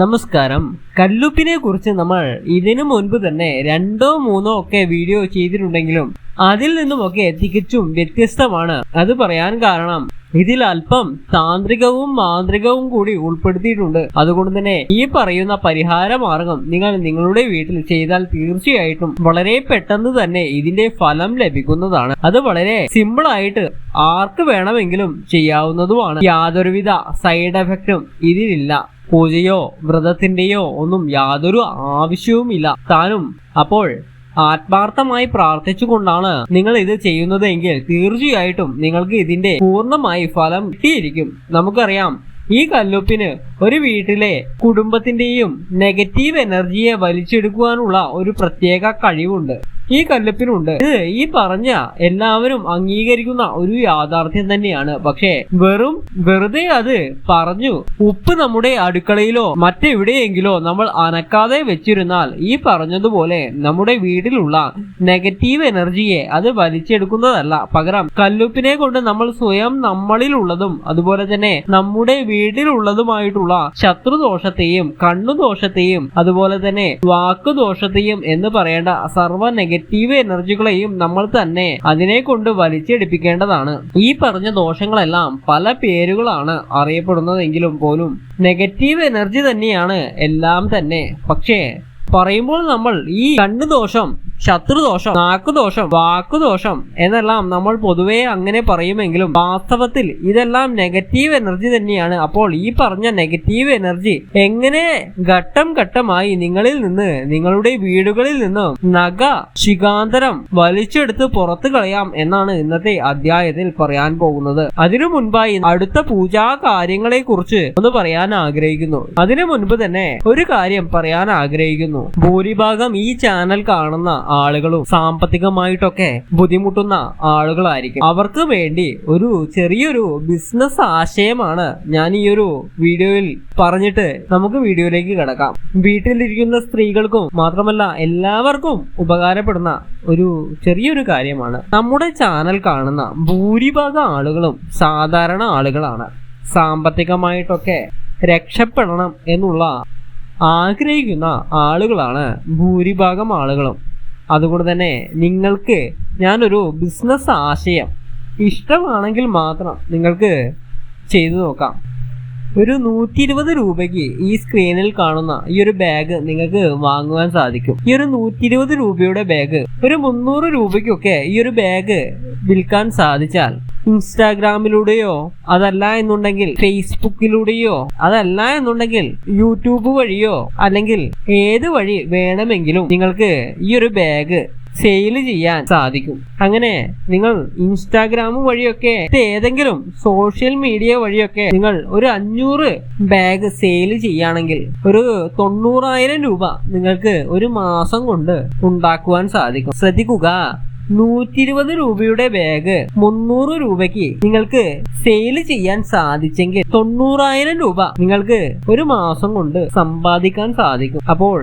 നമസ്കാരം. കല്ലുപ്പിനെ കുറിച്ച് നമ്മൾ ഇതിനു മുൻപ് തന്നെ രണ്ടോ മൂന്നോ ഒക്കെ വീഡിയോ ചെയ്തിട്ടുണ്ടെങ്കിലും അതിൽ നിന്നുമൊക്കെ തികച്ചും വ്യത്യസ്തമാണ്. അത് പറയാൻ കാരണം ഇതിൽ അല്പം താന്ത്രികവും മാന്ത്രികവും കൂടി ഉൾപ്പെടുത്തിയിട്ടുണ്ട്. അതുകൊണ്ട് തന്നെ ഈ പറയുന്ന പരിഹാര മാർഗം നിങ്ങൾ നിങ്ങളുടെ വീട്ടിൽ ചെയ്താൽ തീർച്ചയായിട്ടും വളരെ പെട്ടെന്ന് തന്നെ ഇതിന്റെ ഫലം ലഭിക്കുന്നതാണ്. അത് വളരെ സിമ്പിൾ ആയിട്ട് ആർക്ക് വേണമെങ്കിലും ചെയ്യാവുന്നതുമാണ്. യാതൊരുവിധ സൈഡ് എഫക്റ്റും ഇതിലില്ല. പൂജയോ വ്രതത്തിന്റെയോ ഒന്നും യാതൊരു ആവശ്യവുമില്ല. താനും അപ്പോൾ ആത്മാർത്ഥമായി പ്രാർത്ഥിച്ചുകൊണ്ടാണ് നിങ്ങൾ ഇത് ചെയ്യുന്നതെങ്കിൽ തീർച്ചയായിട്ടും നിങ്ങൾക്ക് ഇതിന്റെ പൂർണമായി ഫലം കിട്ടിയിരിക്കും. നമുക്കറിയാം ഈ കല്ലുപ്പിന് ഒരു വീട്ടിലെ കുടുംബത്തിന്റെയും നെഗറ്റീവ് എനർജിയെ വലിച്ചെടുക്കുവാനുള്ള ഒരു പ്രത്യേക കഴിവുണ്ട്. ഈ കല്ലപ്പിനുണ്ട് ഇത് ഈ പറഞ്ഞ എല്ലാവരും അംഗീകരിക്കുന്ന ഒരു യാഥാർത്ഥ്യം തന്നെയാണ്. പക്ഷേ വെറും വെറുതെ അത് പറഞ്ഞു ഉപ്പ് നമ്മുടെ അടുക്കളയിലോ മറ്റെവിടെയെങ്കിലോ നമ്മൾ അനക്കാതെ വെച്ചിരുന്നാൽ ഈ പറഞ്ഞതുപോലെ നമ്മുടെ വീട്ടിലുള്ള നെഗറ്റീവ് എനർജിയെ അത് വലിച്ചെടുക്കുന്നതല്ല. പകരം കല്ലുപ്പിനെ കൊണ്ട് നമ്മൾ സ്വയം നമ്മളിലുള്ളതും അതുപോലെ തന്നെ നമ്മുടെ വീട്ടിലുള്ളതുമായിട്ടുള്ള ശത്രുദോഷത്തെയും കണ്ണുദോഷത്തെയും അതുപോലെ തന്നെ വാക്കുദോഷത്തെയും എന്ന് പറയേണ്ട സർവ എനർജികളെയും നമ്മൾ തന്നെ അതിനെ കൊണ്ട് വലിച്ചെടുപ്പിക്കേണ്ടതാണ്. ഈ പറഞ്ഞ ദോഷങ്ങളെല്ലാം പല പേരുകളാണ് അറിയപ്പെടുന്നതെങ്കിലും പോലും നെഗറ്റീവ് എനർജി തന്നെയാണ് എല്ലാം തന്നെ. പക്ഷേ പറയുമ്പോൾ നമ്മൾ ഈ കണ്ണു ദോഷം ശത്രുദോഷം നാക്കുദോഷം വാക്കുദോഷം എന്നെല്ലാം നമ്മൾ പൊതുവേ അങ്ങനെ പറയുമെങ്കിലും വാസ്തവത്തിൽ ഇതെല്ലാം നെഗറ്റീവ് എനർജി തന്നെയാണ്. അപ്പോൾ ഈ പറഞ്ഞ നെഗറ്റീവ് എനർജി എങ്ങനെ ഘട്ടം ഘട്ടമായി നിങ്ങളിൽ നിന്ന് നിങ്ങളുടെ വീടുകളിൽ നിന്നും നഗ ശികാന്തരം വലിച്ചെടുത്ത് പുറത്തു കളയാം എന്നാണ് ഇന്നത്തെ അധ്യായത്തിൽ പറയാൻ പോകുന്നത്. അതിനു മുൻപായി അടുത്ത പൂജാ കാര്യങ്ങളെ കുറിച്ച് ഒന്ന് പറയാൻ ആഗ്രഹിക്കുന്നു. അതിനു മുൻപ് തന്നെ ഒരു കാര്യം പറയാൻ ആഗ്രഹിക്കുന്നു. ഭൂരിഭാഗം ഈ ചാനൽ കാണുന്ന ആളുകളും സാമ്പത്തികമായിട്ടൊക്കെ ബുദ്ധിമുട്ടുന്ന ആളുകളായിരിക്കും. അവർക്ക് വേണ്ടി ഒരു ചെറിയൊരു ബിസിനസ് ആശയമാണ് ഞാൻ ഈ ഒരു വീഡിയോയിൽ പറഞ്ഞിട്ട് നമുക്ക് വീഡിയോയിലേക്ക് കിടക്കാം. വീട്ടിലിരിക്കുന്ന സ്ത്രീകൾക്കും മാത്രമല്ല എല്ലാവർക്കും ഉപകാരപ്പെടുന്ന ഒരു ചെറിയൊരു കാര്യമാണ്. നമ്മുടെ ചാനൽ കാണുന്ന ഭൂരിഭാഗം ആളുകളും സാധാരണ ആളുകളാണ്. സാമ്പത്തികമായിട്ടൊക്കെ രക്ഷപ്പെടണം എന്നുള്ള ആഗ്രഹിക്കുന്ന ആളുകളാണ് ഭൂരിഭാഗം ആളുകളും. അതുകൊണ്ട് തന്നെ നിങ്ങൾക്ക് ഞാനൊരു ബിസിനസ് ആശയം ഇഷ്ടമാണെങ്കിൽ മാത്രം നിങ്ങൾക്ക് ചെയ്തു നോക്കാം. ഒരു നൂറ്റി ഇരുപത് രൂപയ്ക്ക് ഈ സ്ക്രീനിൽ കാണുന്ന ഈ ഒരു ബാഗ് നിങ്ങൾക്ക് വാങ്ങുവാൻ സാധിക്കും. ഈ ഒരു നൂറ്റി ഇരുപത് രൂപയുടെ ബാഗ് ഒരു മുന്നൂറ് രൂപയ്ക്കൊക്കെ ഈ ഒരു ബാഗ് വിൽക്കാൻ സാധിച്ചാൽ ഇൻസ്റ്റാഗ്രാമിലൂടെയോ അതല്ല എന്നുണ്ടെങ്കിൽ ഫേസ്ബുക്കിലൂടെയോ അതല്ല എന്നുണ്ടെങ്കിൽ യൂട്യൂബ് വഴിയോ അല്ലെങ്കിൽ ഏത് വഴി വേണമെങ്കിലും നിങ്ങൾക്ക് ഈ ഒരു ബാഗ് സെയിൽ ചെയ്യാൻ സാധിക്കും. അങ്ങനെ നിങ്ങൾ ഇൻസ്റ്റാഗ്രാം വഴിയൊക്കെ ഏതെങ്കിലും സോഷ്യൽ മീഡിയ വഴിയൊക്കെ നിങ്ങൾ ഒരു അഞ്ഞൂറ് ബാഗ് സെയിൽ ചെയ്യുകയാണെങ്കിൽ ഒരു തൊണ്ണൂറായിരം രൂപ നിങ്ങൾക്ക് ഒരു മാസം കൊണ്ട് ഉണ്ടാക്കുവാൻ സാധിക്കും. ശ്രദ്ധിക്കുക. നൂറ്റി ഇരുപത് രൂപയുടെ ബാഗ് മുന്നൂറ് രൂപയ്ക്ക് നിങ്ങൾക്ക് സെയിൽ ചെയ്യാൻ സാധിച്ചെങ്കിൽ തൊണ്ണൂറായിരം രൂപ നിങ്ങൾക്ക് ഒരു മാസം കൊണ്ട് സമ്പാദിക്കാൻ സാധിക്കും. അപ്പോൾ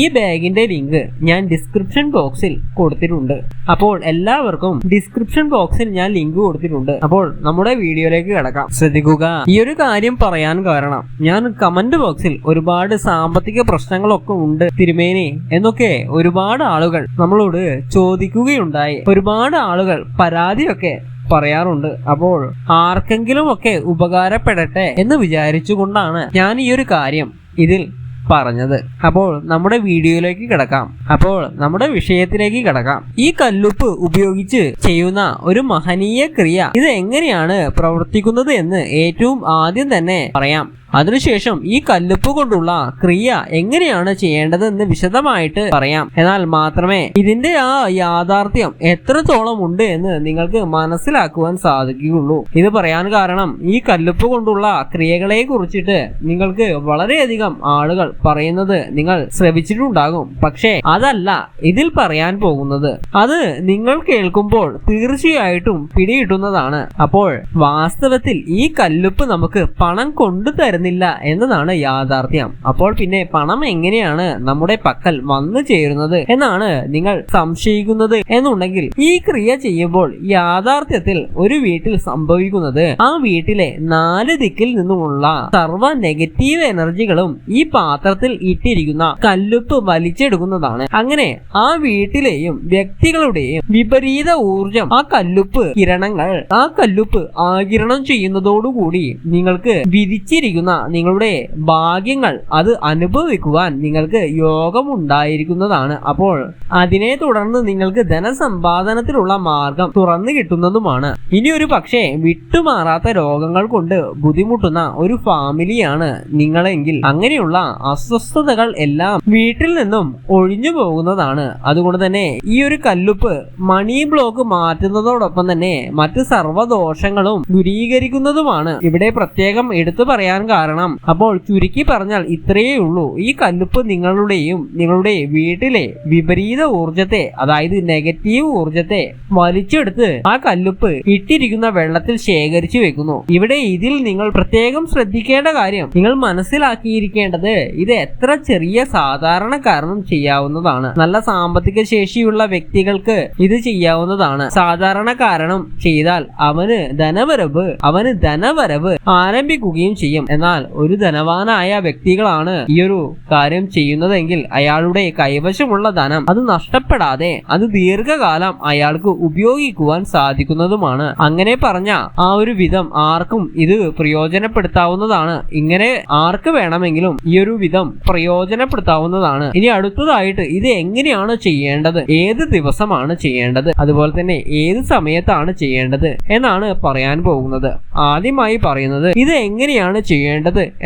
ഈ ബാഗിന്റെ ലിങ്ക് ഞാൻ ഡിസ്ക്രിപ്ഷൻ ബോക്സിൽ കൊടുത്തിട്ടുണ്ട്. അപ്പോൾ എല്ലാവർക്കും ഡിസ്ക്രിപ്ഷൻ ബോക്സിൽ ഞാൻ ലിങ്ക് കൊടുത്തിട്ടുണ്ട്. അപ്പോൾ നമ്മുടെ വീഡിയോയിലേക്ക് കിടക്കാം. ശ്രദ്ധിക്കുക. ഈ ഒരു കാര്യം പറയാൻ കാരണം ഞാൻ കമന്റ് ബോക്സിൽ ഒരുപാട് സാമ്പത്തിക പ്രശ്നങ്ങളൊക്കെ ഉണ്ട് തിരുമേനി എന്നൊക്കെ ഒരുപാട് ആളുകൾ നമ്മളോട് ചോദിക്കുകയുണ്ടായി. ഒരുപാട് ആളുകൾ പരാതിയൊക്കെ പറയാറുണ്ട്. അപ്പോൾ ആർക്കെങ്കിലും ഒക്കെ ഉപകാരപ്പെടട്ടെ എന്ന് വിചാരിച്ചുകൊണ്ടാണ് ഞാൻ ഈ ഒരു കാര്യം ഇതിൽ പറഞ്ഞത്. അപ്പോൾ നമ്മുടെ വീഡിയോയിലേക്ക് കിടക്കാം. അപ്പോൾ നമ്മുടെ വിഷയത്തിലേക്ക് കിടക്കാം. ഈ കല്ലുപ്പ് ഉപയോഗിച്ച് ചെയ്യുന്ന ഒരു മഹനീയ ക്രിയ ഇത് എങ്ങനെയാണ് പ്രവർത്തിക്കുന്നത് എന്ന് ഏറ്റവും ആദ്യം തന്നെ പറയാം. അതിനുശേഷം ഈ കല്ലുപ്പ് കൊണ്ടുള്ള ക്രിയ എങ്ങനെയാണ് ചെയ്യേണ്ടതെന്ന് വിശദമായിട്ട് പറയാം. എന്നാൽ മാത്രമേ ഇതിന്റെ ആ യാഥാർത്ഥ്യം എത്രത്തോളം ഉണ്ട് എന്ന് നിങ്ങൾക്ക് മനസ്സിലാക്കുവാൻ സാധിക്കുകയുള്ളൂ. ഇത് പറയാൻ കാരണം ഈ കല്ലുപ്പ് കൊണ്ടുള്ള ക്രിയകളെ കുറിച്ചിട്ട് നിങ്ങൾക്ക് വളരെയധികം ആളുകൾ പറയുന്നത് നിങ്ങൾ ശ്രവിച്ചിട്ടുണ്ടാകും പക്ഷേ അതല്ല ഇതിൽ പറയാൻ പോകുന്നത്. അത് നിങ്ങൾ കേൾക്കുമ്പോൾ തീർച്ചയായിട്ടും പിടികിട്ടുന്നതാണ്. അപ്പോൾ വാസ്തവത്തിൽ ഈ കല്ലുപ്പ് നമുക്ക് പണം കൊണ്ടു തരുന്ന വരുന്നില്ല എന്നതാണ് യാഥാർത്ഥ്യം. അപ്പോൾ പിന്നെ പണം എങ്ങനെയാണ് നമ്മുടെ പക്കൽ വന്നു ചേരുന്നത് എന്നാണ് നിങ്ങൾ സംശയിക്കുന്നത് എന്നുണ്ടെങ്കിൽ ഈ ക്രിയ ചെയ്യുമ്പോൾ യാഥാർത്ഥ്യത്തിൽ ഒരു വീട്ടിൽ സംഭവിക്കുന്നത് ആ വീട്ടിലെ നാല് ദിക്കിൽ നിന്നുമുള്ള സർവ നെഗറ്റീവ് എനർജികളും ഈ പാത്രത്തിൽ ഇട്ടിരിക്കുന്ന കല്ലുപ്പ് വലിച്ചെടുക്കുന്നതാണ്. അങ്ങനെ ആ വീട്ടിലെയും വ്യക്തികളുടെയും വിപരീത ഊർജം ആ കല്ലുപ്പ് കിരണങ്ങൾ ആ കല്ലുപ്പ് ആകിരണം ചെയ്യുന്നതോടുകൂടി നിങ്ങൾക്ക് വിധിച്ചിരിക്കുന്ന നിങ്ങളുടെ ഭാഗ്യങ്ങൾ അത് അനുഭവിക്കുവാൻ നിങ്ങൾക്ക് യോഗമുണ്ടായിരിക്കുന്നതാണ്. അപ്പോൾ അതിനെ തുടർന്ന് നിങ്ങൾക്ക് ധനസമ്പാദനത്തിലുള്ള മാർഗം തുറന്നു കിട്ടുന്നതുമാണ്. ഇനി ഒരു പക്ഷേ വിട്ടുമാറാത്ത രോഗങ്ങൾ കൊണ്ട് ബുദ്ധിമുട്ടുന്ന ഒരു ഫാമിലിയാണ് നിങ്ങളെങ്കിൽ. അങ്ങനെയുള്ള അസ്വസ്ഥതകൾ എല്ലാം വീട്ടിൽ നിന്നും ഒഴിഞ്ഞു പോകുന്നതാണ്. അതുകൊണ്ട് തന്നെ ഈ ഒരു കല്ലുപ്പ് മണി ബ്ലോക്ക് മാറ്റുന്നതോടൊപ്പം തന്നെ മറ്റ് സർവദോഷങ്ങളും ദുരീകരിക്കുന്നതുമാണ്. ഇവിടെ പ്രത്യേകം എടുത്തു പറയാൻ കാരണം അപ്പോൾ ചുരുക്കി പറഞ്ഞാൽ ഇത്രയേ ഉള്ളൂ. ഈ കല്ലുപ്പ് നിങ്ങളുടെയും നിങ്ങളുടെ വീട്ടിലെ വിപരീത ഊർജത്തെ അതായത് നെഗറ്റീവ് ഊർജത്തെ വലിച്ചെടുത്ത് ആ കല്ലുപ്പ് ഇട്ടിരിക്കുന്ന വെള്ളത്തിൽ ശേഖരിച്ചു വെക്കുന്നു. ഇവിടെ ഇതിൽ നിങ്ങൾ പ്രത്യേകം ശ്രദ്ധിക്കേണ്ട കാര്യം നിങ്ങൾ മനസ്സിലാക്കിയിരിക്കേണ്ടത് ഇത് എത്ര ചെറിയ സാധാരണ കാരണം ചെയ്യാവുന്നതാണ്. നല്ല സാമ്പത്തിക ശേഷിയുള്ള വ്യക്തികൾക്ക് ഇത് ചെയ്യാവുന്നതാണ്. സാധാരണ കാരണം ചെയ്താൽ അവന് ധനവരവ് അവന് ധനവരവ് ആരംഭിക്കുകയും ചെയ്യും. എന്നാൽ ഒരു ധനവാനായ വ്യക്തികളാണ് ഈ ഒരു കാര്യം ചെയ്യുന്നതെങ്കിൽ അയാളുടെ കൈവശമുള്ള ധനം അത് നഷ്ടപ്പെടാതെ അത് ദീർഘകാലം അയാൾക്ക് ഉപയോഗിക്കുവാൻ സാധിക്കുന്നതുമാണ്. അങ്ങനെ പറഞ്ഞ ആ ഒരു വിധം ആർക്കും ഇത് പ്രയോജനപ്പെടുത്താവുന്നതാണ്. ഇങ്ങനെ ആർക്ക് വേണമെങ്കിലും ഈ ഒരു വിധം പ്രയോജനപ്പെടുത്താവുന്നതാണ്. ഇനി അടുത്തതായിട്ട് ഇത് എങ്ങനെയാണ് ചെയ്യേണ്ടത്? ഏത് ദിവസമാണ് ചെയ്യേണ്ടത്? അതുപോലെ തന്നെ ഏത് സമയത്താണ് ചെയ്യേണ്ടത്? എന്നാണ് പറയാൻ പോകുന്നത്. ആദ്യമായി പറയുന്നത് ഇത് എങ്ങനെയാണ് ചെയ്യേണ്ടത്?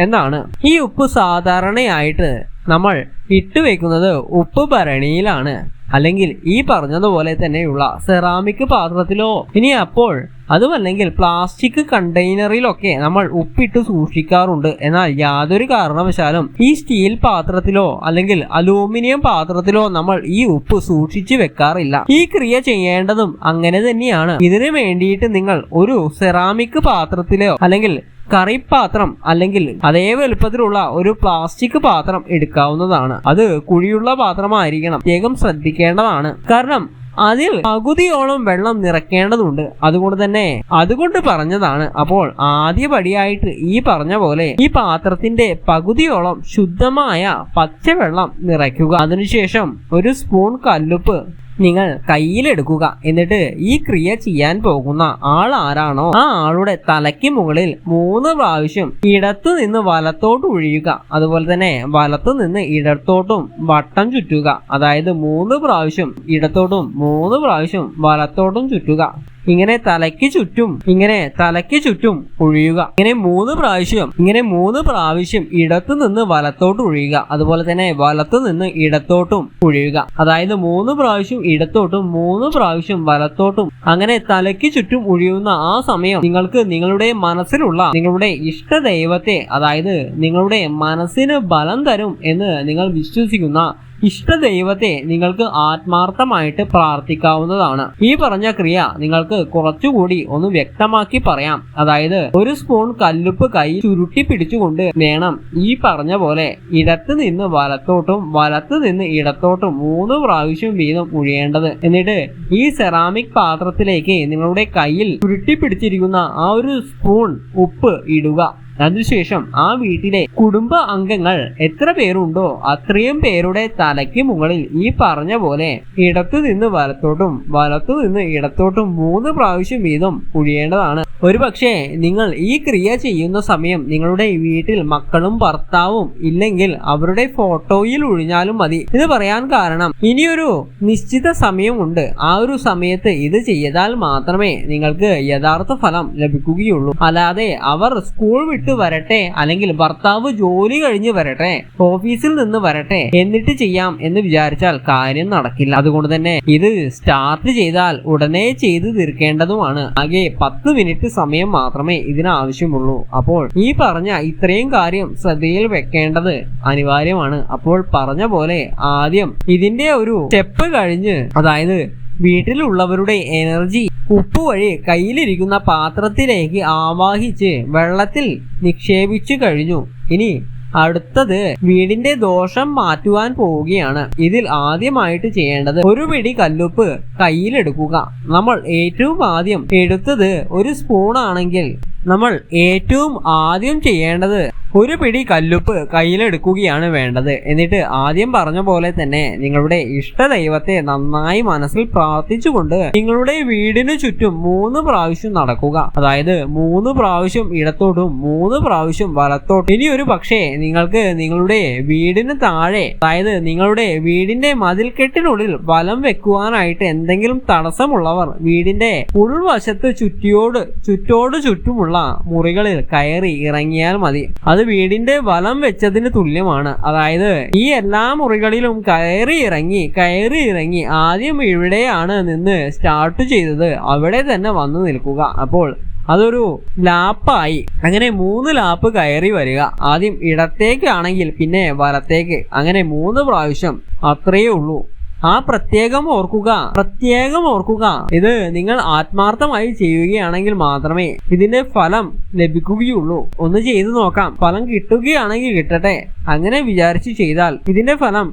എന്നാണ്. ഈ ഉപ്പ് സാധാരണയായിട്ട് നമ്മൾ ഇട്ടുവെക്കുന്നത് ഉപ്പ് ഭരണിയിലാണ്. അല്ലെങ്കിൽ ഈ പറഞ്ഞതുപോലെ തന്നെയുള്ള സെറാമിക് പാത്രത്തിലോ. ഇനി അപ്പോൾ അതുമല്ലെങ്കിൽ പ്ലാസ്റ്റിക് കണ്ടെയ്നറിലൊക്കെ നമ്മൾ ഉപ്പിട്ട് സൂക്ഷിക്കാറുണ്ട്. എന്നാൽ യാതൊരു കാരണവശാലും ഈ സ്റ്റീൽ പാത്രത്തിലോ അല്ലെങ്കിൽ അലൂമിനിയം പാത്രത്തിലോ നമ്മൾ ഈ ഉപ്പ് സൂക്ഷിച്ചു വെക്കാറില്ല. ഈ ക്രിയ ചെയ്യേണ്ടതും അങ്ങനെ തന്നെയാണ്. ഇതിനു വേണ്ടിയിട്ട് നിങ്ങൾ ഒരു സെറാമിക് പാത്രത്തിലോ അല്ലെങ്കിൽ കറിപ്പാത്രം അല്ലെങ്കിൽ അതേ വലുപ്പത്തിലുള്ള ഒരു പ്ലാസ്റ്റിക് പാത്രം എടുക്കാവുന്നതാണ്. അത് കുഴിയുള്ള പാത്രമായിരിക്കണം. പ്രത്യേകം ശ്രദ്ധിക്കേണ്ടതാണ്. കാരണം അതിൽ പകുതിയോളം വെള്ളം നിറയ്ക്കേണ്ടതുണ്ട് അതുകൊണ്ട് തന്നെ അതുകൊണ്ട് പറഞ്ഞതാണ്. അപ്പോൾ ആദ്യപടിയായിട്ട് ഈ പറഞ്ഞ പോലെ ഈ പാത്രത്തിന്റെ പകുതിയോളം ശുദ്ധമായ പച്ചവെള്ളം നിറയ്ക്കുക. അതിനുശേഷം ഒരു സ്പൂൺ കല്ലുപ്പ് നിങ്ങൾ കയ്യിലെടുക്കുക. എന്നിട്ട് ഈ ക്രിയ ചെയ്യാൻ പോകുന്ന ആൾ ആരാണോ? ആ ആളുടെ തലയ്ക്ക് മുകളിൽ മൂന്ന് പ്രാവശ്യം ഇടത്തു നിന്ന് വലത്തോട്ട് ഒഴിയുക. അതുപോലെ തന്നെ വലത്തു നിന്ന് ഇടത്തോട്ടും വട്ടം ചുറ്റുക. അതായത് മൂന്ന് പ്രാവശ്യം ഇടത്തോട്ടും മൂന്ന് പ്രാവശ്യം വലത്തോട്ടും ചുറ്റുക. ഇങ്ങനെ തലയ്ക്ക് ചുറ്റും ഇങ്ങനെ തലയ്ക്ക് ചുറ്റും ഒഴിയുക. ഇങ്ങനെ മൂന്ന് പ്രാവശ്യം ഇങ്ങനെ മൂന്ന് പ്രാവശ്യം ഇടത്തു നിന്ന് വലത്തോട്ട് ഒഴിയുക. അതുപോലെ തന്നെ വലത്തു നിന്ന് ഇടത്തോട്ടും ഒഴിയുക. അതായത് മൂന്ന് പ്രാവശ്യം ഇടത്തോട്ടും മൂന്ന് പ്രാവശ്യം വലത്തോട്ടും അങ്ങനെ തലയ്ക്ക് ചുറ്റും ഒഴിയുന്ന ആ സമയം നിങ്ങൾക്ക് നിങ്ങളുടെ മനസ്സിലുള്ള നിങ്ങളുടെ ഇഷ്ട ദൈവത്തെ അതായത് നിങ്ങളുടെ മനസ്സിന് ബലം തരും എന്ന് നിങ്ങൾ വിശ്വസിക്കുന്ന ഇഷ്ട ദൈവത്തെ നിങ്ങൾക്ക് ആത്മാർത്ഥമായിട്ട് പ്രാർത്ഥിക്കാവുന്നതാണ്. ഈ പറഞ്ഞ ക്രിയ നിങ്ങൾക്ക് കുറച്ചുകൂടി ഒന്ന് വ്യക്തമാക്കി പറയാം. അതായത് ഒരു സ്പൂൺ കല്ലുപ്പ് കൈ ചുരുട്ടി പിടിച്ചുകൊണ്ട് വേണം ഈ പറഞ്ഞ പോലെ ഇടത്ത് നിന്ന് വലത്തോട്ടും വലത്ത് നിന്ന് ഇടത്തോട്ടും മൂന്ന് പ്രാവശ്യം വീതം ഒഴിയേണ്ടത് എന്നിട്ട് ഈ സെറാമിക് പാത്രത്തിലേക്ക് നിങ്ങളുടെ കയ്യിൽ ചുരുട്ടി പിടിച്ചിരിക്കുന്ന ആ ഒരു സ്പൂൺ ഉപ്പ് ഇടുക. അതിനുശേഷം ആ വീട്ടിലെ കുടുംബ അംഗങ്ങൾ എത്ര പേരുണ്ടോ അത്രയും പേരുടെ തലയ്ക്ക് മുകളിൽ ഈ പറഞ്ഞ പോലെ ഇടത്തു നിന്ന് വലത്തോട്ടും വലത്തു നിന്ന് ഇടത്തോട്ടും മൂന്ന് പ്രാവശ്യം വീതം ഒഴിയേണ്ടതാണ് ഒരുപക്ഷെ നിങ്ങൾ ഈ ക്രിയ ചെയ്യുന്ന സമയം നിങ്ങളുടെ വീട്ടിൽ മക്കളും ഭർത്താവും ഇല്ലെങ്കിൽ അവരുടെ ഫോട്ടോയിൽ ഒഴിഞ്ഞാലും മതി. ഇത് പറയാൻ കാരണം ഇനിയൊരു നിശ്ചിത സമയമുണ്ട്. ആ ഒരു സമയത്ത് ഇത് ചെയ്താൽ മാത്രമേ നിങ്ങൾക്ക് യഥാർത്ഥ ഫലം ലഭിക്കുകയുള്ളൂ. അല്ലാതെ അവർ സ്കൂൾ വിട്ട് വരട്ടെ. അല്ലെങ്കിൽ ഭർത്താവ് ജോലി കഴിഞ്ഞ് വരട്ടെ. ഓഫീസിൽ നിന്ന് വരട്ടെ. എന്നിട്ട് ചെയ്യാം എന്ന് വിചാരിച്ചാൽ കാര്യം നടക്കില്ല. അതുകൊണ്ട് തന്നെ ഇത് സ്റ്റാർട്ട് ചെയ്താൽ ഉടനെ ചെയ്തു തീർക്കേണ്ടതുമാണ്. ആകെ പത്ത് മിനിറ്റ് സമയം മാത്രമേ ഇതിനാവശ്യമുള്ളൂ. അപ്പോൾ ഈ പറഞ്ഞ ഇത്രയും കാര്യം ശ്രദ്ധയിൽ വെക്കേണ്ടത് അനിവാര്യമാണ്. അപ്പോൾ പറഞ്ഞ പോലെ ആദ്യം ഇതിന്റെ ഒരു സ്റ്റെപ്പ് കഴിഞ്ഞ് അതായത് വീട്ടിലുള്ളവരുടെ എനർജി ഉപ്പ് വഴി കയ്യിലിരിക്കുന്ന പാത്രത്തിലേക്ക് ആവാഹിച്ച് വെള്ളത്തിൽ നിക്ഷേപിച്ചു കഴിഞ്ഞു. ഇനി അടുത്തത് വീടിന്റെ ദോഷം മാറ്റുവാൻ പോവുകയാണ്. ഇതിൽ ആദ്യമായിട്ട് ചെയ്യേണ്ടത് ഒരു പിടി കല്ലുപ്പ് കയ്യിലെടുക്കുക. നമ്മൾ ഏറ്റവും ആദ്യം എടുത്തത് ഒരു സ്പൂൺ ആണെങ്കിൽ നമ്മൾ ഏറ്റവും ആദ്യം ചെയ്യേണ്ടത് ഒരു പിടി കല്ലുപ്പ് കയ്യിലെടുക്കുകയാണ് വേണ്ടത്. എന്നിട്ട് ആദ്യം പറഞ്ഞ പോലെ തന്നെ നിങ്ങളുടെ ഇഷ്ട ദൈവത്തെ നന്നായി മനസ്സിൽ പ്രാർത്ഥിച്ചുകൊണ്ട് നിങ്ങളുടെ വീടിനു ചുറ്റും മൂന്ന് പ്രാവശ്യം നടക്കുക. അതായത് മൂന്ന് പ്രാവശ്യം ഇടത്തോട്ടും മൂന്ന് പ്രാവശ്യം വലത്തോട്ടും. ഇനി ഒരു പക്ഷേ നിങ്ങൾക്ക് നിങ്ങളുടെ വീടിന് താഴെ അതായത് നിങ്ങളുടെ വീടിന്റെ മതിൽക്കെട്ടിനുള്ളിൽ വലം വെക്കുവാനായിട്ട് എന്തെങ്കിലും തടസ്സമുള്ളവർ വീടിന്റെ ഉൾവശത്ത് ചുറ്റിയോട് ചുറ്റോട് ചുറ്റുമുള്ള മുറികളിൽ കയറി ഇറങ്ങിയാൽ മതി. അത് വീടിന്റെ വലം വെച്ചതിന് തുല്യമാണ്. അതായത് ഈ എല്ലാ മുറികളിലും കയറി ഇറങ്ങി കയറി ഇറങ്ങി ആദ്യം ഇവിടെയാണ് നിന്ന് സ്റ്റാർട്ട് ചെയ്തത്. അവിടെ തന്നെ വന്നു നിൽക്കുക. അപ്പോൾ അതൊരു ലാപ്പായി. അങ്ങനെ മൂന്ന് ലാപ്പ് കയറി വരിക. ആദ്യം ഇടത്തേക്കാണെങ്കിൽ പിന്നെ വലത്തേക്ക്. അങ്ങനെ മൂന്ന് പ്രാവശ്യം അത്രയേ ഉള്ളൂ. ആ പ്രത്യേകം ഓർക്കുക പ്രത്യേകം ഓർക്കുക. ഇത് നിങ്ങൾ ആത്മാർത്ഥമായി ചെയ്യുകയാണെങ്കിൽ മാത്രമേ ഇതിന്റെ ഫലം ലഭിക്കുകയുള്ളൂ. ഒന്ന് ചെയ്തു നോക്കാം. ഫലം കിട്ടുകയാണെങ്കിൽ കിട്ടട്ടെ. അങ്ങനെ വിചാരിച്ച് ചെയ്താൽ ഇതിന്റെ ഫലം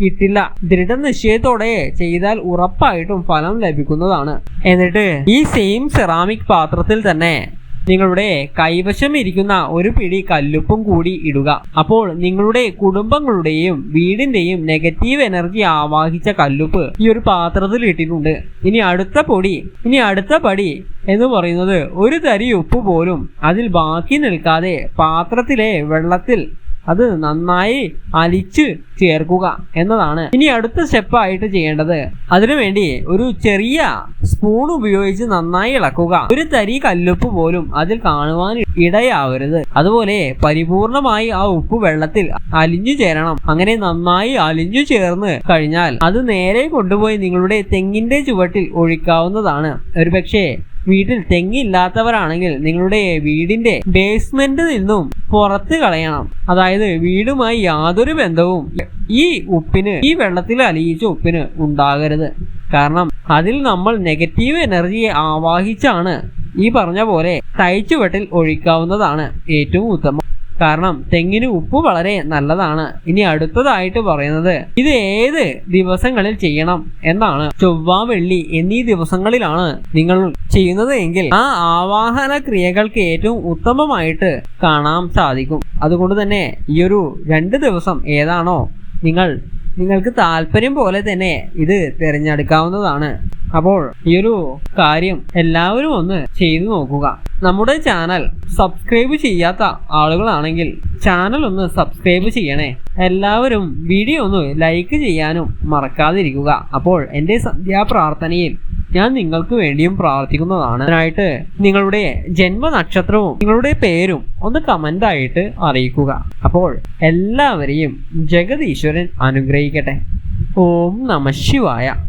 കിട്ടില്ല. ദൃഢനിശ്ചയത്തോടെ ചെയ്താൽ ഉറപ്പായിട്ടും ഫലം ലഭിക്കുന്നതാണ്. എന്നിട്ട് ഈ സെയിം സെറാമിക് പാത്രത്തിൽ തന്നെ നിങ്ങളുടെ കൈവശം ഇരിക്കുന്ന ഒരു പിടി കല്ലുപ്പും കൂടി ഇടുക. അപ്പോൾ നിങ്ങളുടെ കുടുംബങ്ങളുടെയും വീടിന്റെയും നെഗറ്റീവ് എനർജി ആവാഹിച്ച കല്ലുപ്പ് ഈ ഒരു പാത്രത്തിൽ ഇട്ടിട്ടുണ്ട്. ഇനി അടുത്ത പൊടി ഇനി അടുത്ത പടി എന്ന് പറയുന്നത് ഒരു തരി ഉപ്പ് പോലും അതിൽ ബാക്കി നിൽക്കാതെ പാത്രത്തിലെ വെള്ളത്തിൽ അത് നന്നായി അലിച്ച് ചേർക്കുക എന്നതാണ്. ഇനി അടുത്ത സ്റ്റെപ്പായിട്ട് ചെയ്യേണ്ടത്. അതിനുവേണ്ടി ഒരു ചെറിയ സ്പൂൺ ഉപയോഗിച്ച് നന്നായി ഇളക്കുക. ഒരു തരി കല്ലുപ്പ് പോലും അതിൽ കാണുവാൻ ഇടയാവരുത്. അതുപോലെ പരിപൂർണമായി ആ ഉപ്പ് വെള്ളത്തിൽ അലിഞ്ഞു ചേരണം. അങ്ങനെ നന്നായി അലിഞ്ഞു ചേർന്ന് കഴിഞ്ഞാൽ അത് നേരെ കൊണ്ടുപോയി നിങ്ങളുടെ തെങ്ങിന്റെ ചുവട്ടിൽ ഒഴിക്കാവുന്നതാണ്. ഒരുപക്ഷെ വീട്ടിൽ തെങ്ങില്ലാത്തവരാണെങ്കിൽ നിങ്ങളുടെ വീടിന്റെ ബേസ്മെന്റ് നിന്നും പുറത്ത് കളയണം. അതായത് വീടുമായി യാതൊരു ബന്ധവും ഈ ഉപ്പിന് ഈ വെള്ളത്തിൽ അലിയിച്ച ഉപ്പിന് ഉണ്ടാകരുത്. കാരണം അതിൽ നമ്മൾ നെഗറ്റീവ് എനർജിയെ ആവാഹിച്ചാണ് ഈ പറഞ്ഞ പോലെ തയ്ച്ചുവെട്ടിൽ ഒഴിക്കാവുന്നതാണ് ഏറ്റവും ഉത്തമം. കാരണം തെങ്ങിന് ഉപ്പ് വളരെ നല്ലതാണ്. ഇനി അടുത്തതായിട്ട് പറയുന്നത് ഇത് ഏത് ദിവസങ്ങളിൽ ചെയ്യണം എന്നാണ്. ചൊവ്വ വെള്ളി എന്നീ ദിവസങ്ങളിലാണ് നിങ്ങൾ ചെയ്യുന്നത് എങ്കിൽ ആ ആവാഹന ക്രിയകൾക്ക് ഏറ്റവും ഉത്തമമായിട്ട് കാണാൻ സാധിക്കും. അതുകൊണ്ട് തന്നെ ഈ ഒരു രണ്ട് ദിവസം ഏതാണോ നിങ്ങൾ നിങ്ങൾക്ക് താല്പര്യം പോലെ തന്നെ ഇത് തിരഞ്ഞെടുക്കാവുന്നതാണ്. അപ്പോൾ ഈ ഒരു കാര്യം എല്ലാവരും ഒന്ന് ചെയ്തു നോക്കുക. നമ്മുടെ ചാനൽ സബ്സ്ക്രൈബ് ചെയ്യാത്ത ആളുകളാണെങ്കിൽ ചാനൽ ഒന്ന് സബ്സ്ക്രൈബ് ചെയ്യണേ. എല്ലാവരും വീഡിയോ ഒന്ന് ലൈക്ക് ചെയ്യാനും മറക്കാതിരിക്കുക. അപ്പോൾ എന്റെ സന്ധ്യാപ്രാർത്ഥനയിൽ ഞാൻ നിങ്ങൾക്ക് വേണ്ടിയും പ്രാർത്ഥിക്കുന്നതാണ്. അതിനായിട്ട് നിങ്ങളുടെ ജന്മനക്ഷത്രവും നിങ്ങളുടെ പേരും ഒന്ന് കമന്റ് ആയിട്ട് അറിയിക്കുക. അപ്പോൾ എല്ലാവരെയും ജഗതീശ്വരൻ അനുഗ്രഹിക്കട്ടെ. ഓം നമ ശിവായ.